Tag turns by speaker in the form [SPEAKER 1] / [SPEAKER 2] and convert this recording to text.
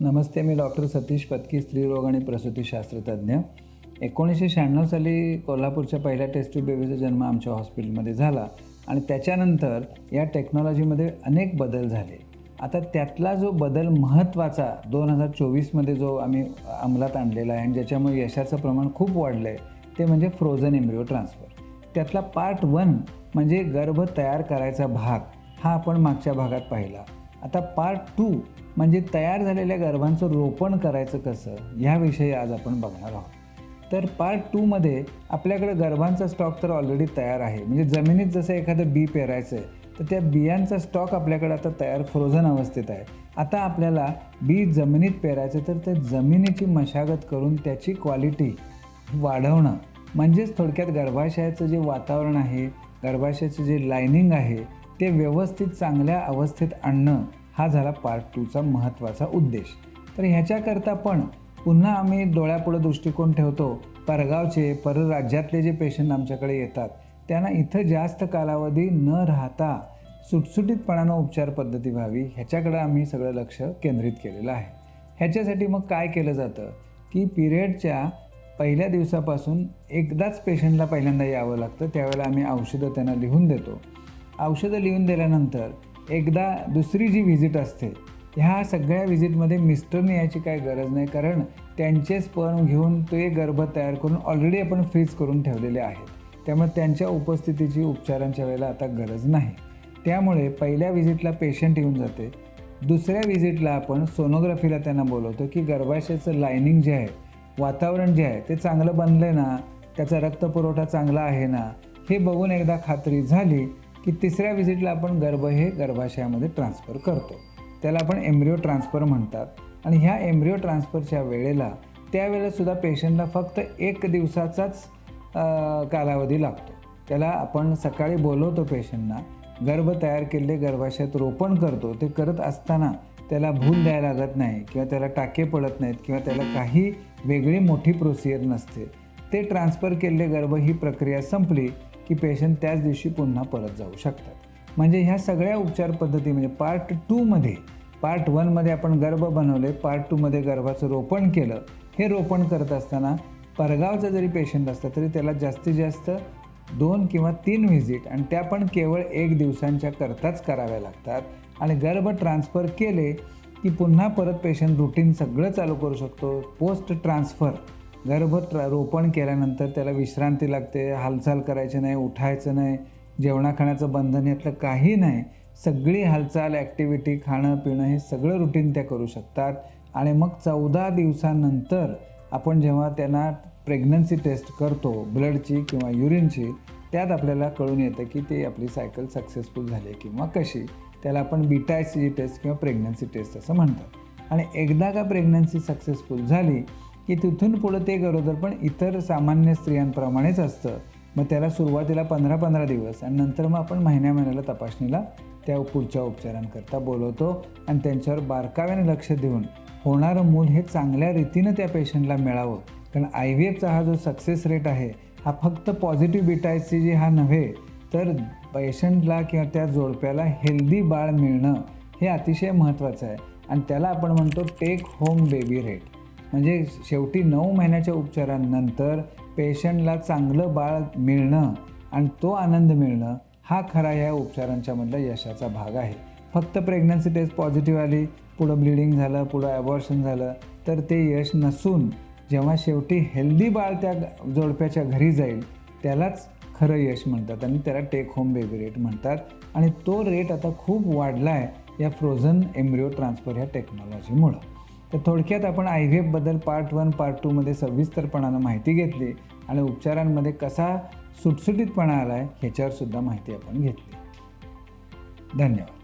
[SPEAKER 1] नमस्ते मी doctor Satish Patki स्त्रीरोग आणि प्रसूतीशास्त्रतज्ञ एकोणीसशे शहाण्णव साली कोल्हापूरच्या पहिल्या टेस्ट ट्यूब बेबीचा जन्म आमच्या हॉस्पिटलमध्ये झाला आणि त्याच्यानंतर या टेक्नॉलॉजीमध्ये अनेक बदल झाले. आता त्यातला जो बदल महत्त्वाचा दोन हजार चोवीसमध्ये जो आम्ही अंमलात आणलेला आहे आणि ज्याच्यामुळे यशाचं प्रमाण खूप वाढलं आहे ते म्हणजे फ्रोझन इम्ब्रिओ ट्रान्सफर त्यातला पार्ट वन म्हणजे गर्भ तयार करायचा भाग हा आपण मागच्या भागात पाहिला. आता पार्ट टू म्हणजे तयार झालेल्या गर्भांचं रोपण करायचं कसं ह्याविषयी आज आपण बघणार आहोत. तर पार्ट टूमध्ये आपल्याकडे गर्भांचा स्टॉक तर ऑलरेडी तयार आहे. म्हणजे जमिनीत जसं एखादं बी पेरायचं आहे तर त्या बियांचा स्टॉक आपल्याकडे आता तयार फ्रोझन अवस्थेत आहे. आता आपल्याला बी जमिनीत पेरायचं तर त्या जमिनीची मशागत करून त्याची क्वालिटी वाढवणं म्हणजेच थोडक्यात गर्भाशयाचं जे वातावरण आहे गर्भाशयाचं जे लायनिंग आहे ते व्यवस्थित चांगल्या अवस्थेत आणणं हा झाला पार्ट टूचा महत्त्वाचा उद्देश. तर ह्याच्याकरता पण पुन्हा आम्ही डोळ्यापुढं दृष्टिकोन ठेवतो. परगावचे परराज्यातले जे पेशंट आमच्याकडे येतात त्यांना इथं जास्त कालावधी न राहता सुटसुटीतपणानं उपचार पद्धती व्हावी ह्याच्याकडं आम्ही सगळं लक्ष केंद्रित केलेलं आहे. ह्याच्यासाठी मग काय केलं जातं? की पिरियडच्या पहिल्या दिवसापासून एकदाच पेशंटला पहिल्यांदा यावं लागतं त्यावेळेला आम्ही औषधं त्यांना लिहून देतो. औषधं लिहून दिल्यानंतर एकदा दुसरी जी व्हिजिट असते ह्या सगळ्या व्हिजिटमध्ये मिस्टरने यायची काय गरज नाही कारण त्यांचे स्पर्म घेऊन ते गर्भ तयार करून ऑलरेडी आपण फ्रीज करून ठेवलेले आहेत. त्यामुळे त्यांच्या उपस्थितीची उपचारांच्या वेळेला आता गरज नाही. त्यामुळे पहिल्या व्हिजिटला पेशंट येऊन जाते. दुसऱ्या व्हिजिटला आपण सोनोग्राफीला त्यांना बोलवतो की गर्भाशयाचं लायनिंग जे आहे वातावरण जे आहे ते चांगलं बनलं आहे ना? त्याचा रक्तपुरवठा चांगला आहे ना? हे बघून एकदा खात्री झाली की तिसऱ्या व्हिजिटला आपण गर्भ हे गर्भाशयामध्ये ट्रान्सफर करतो. त्याला आपण एम्ब्रिओ ट्रान्सफर म्हणतात. आणि ह्या एम्ब्रिओ ट्रान्सफरच्या वेळेला त्यावेळेलासुद्धा पेशंटला फक्त एक दिवसाचाच कालावधी लागतो. त्याला आपण सकाळी बोलवतो पेशंटना गर्भ तयार केलेले गर्भाशयात रोपण करतो ते करत असताना त्याला भूल द्यायला लागत नाही किंवा त्याला टाके पडत नाहीत किंवा त्याला काही वेगळी मोठी प्रोसिजर नसते. ते ट्रान्सफर केलेले गर्भ ही प्रक्रिया संपली की पेशंट त्याच दिवशी पुन्हा परत जाऊ शकतात. म्हणजे ह्या सगळ्या उपचार पद्धती म्हणजे पार्ट टूमध्ये पार्ट वनमध्ये आपण गर्भ बनवले पार्ट टूमध्ये गर्भाचं रोपण केलं हे रोपण करत असताना परगावचा जरी पेशंट असला तरी त्याला जास्तीत जास्त दोन किंवा तीन व्हिजिट आणि त्या पण केवळ एक दिवसांच्या करताच कराव्या लागतात. आणि गर्भ ट्रान्सफर केले की पुन्हा परत पेशंट रुटीन सगळं चालू करू शकतो. पोस्ट ट्रान्सफर गर्भत्र रोपण केल्यानंतर त्याला विश्रांती लागते हालचाल करायची नाही उठायचं नाही जेवणा खाण्याचं बंधन यातलं काही नाही. सगळी हालचाल ॲक्टिव्हिटी खाणं पिणं हे सगळं रुटीन त्या करू शकतात. आणि मग चौदा दिवसानंतर आपण जेव्हा त्यांना प्रेग्नन्सी टेस्ट करतो ब्लडची किंवा युरिनची त्यात आपल्याला कळून येतं की ते आपली सायकल सक्सेसफुल झाली आहे किंवा कशी. त्याला आपण बीटायची टेस्ट किंवा प्रेग्नन्सी टेस्ट असं म्हणतात. आणि एकदा का प्रेग्नन्सी सक्सेसफुल झाली की तिथून पुढं ते गरोदर पण इतर सामान्य स्त्रियांप्रमाणेच असतं. मग त्याला सुरुवातीला पंधरा पंधरा दिवस आणि नंतर मग आपण महिन्या महिन्याला तपासणीला त्या पुढच्या उपचारांकरता बोलवतो आणि त्यांच्यावर बारकाव्याने लक्ष देऊन होणारं मूल हे चांगल्या रीतीनं त्या पेशंटला मिळावं. कारण आय व्ही एफचा हा जो सक्सेस रेट आहे हा फक्त पॉझिटिव्ह बिटायसी जी हा नव्हे तर पेशंटला किंवा त्या जोडप्याला हेल्दी बाळ मिळणं हे अतिशय महत्त्वाचं आहे. आणि त्याला आपण म्हणतो टेक होम बेबी रेट म्हणजे शेवटी नऊ महिन्याच्या उपचारानंतर पेशंटला चांगलं बाळ मिळणं आणि तो आनंद मिळणं हा खरा या उपचारांच्यामधला यशाचा भाग आहे. फक्त प्रेग्नन्सी टेस्ट पॉझिटिव्ह आली पुढं ब्लिडिंग झालं पुढं ॲबॉर्शन झालं तर ते यश नसून जेव्हा शेवटी हेल्दी बाळ त्या जोडप्याच्या घरी जाईल त्यालाच खरं यश म्हणतात आणि त्याला टेक होम बेबी रेट म्हणतात. आणि तो रेट आता खूप वाढला आहे या फ्रोझन एम्ब्रिओ ट्रान्सफर ह्या टेक्नॉलॉजीमुळं तर थोडक्यात आपण आय व्ही एफबद्दल पार्ट वन पार्ट टूमध्ये सविस्तरपणानं माहिती घेतली आणि उपचारांमध्ये कसा सुटसुटीतपणा आला आहे ह्याच्यावरसुद्धा माहिती आपण घेतली. धन्यवाद.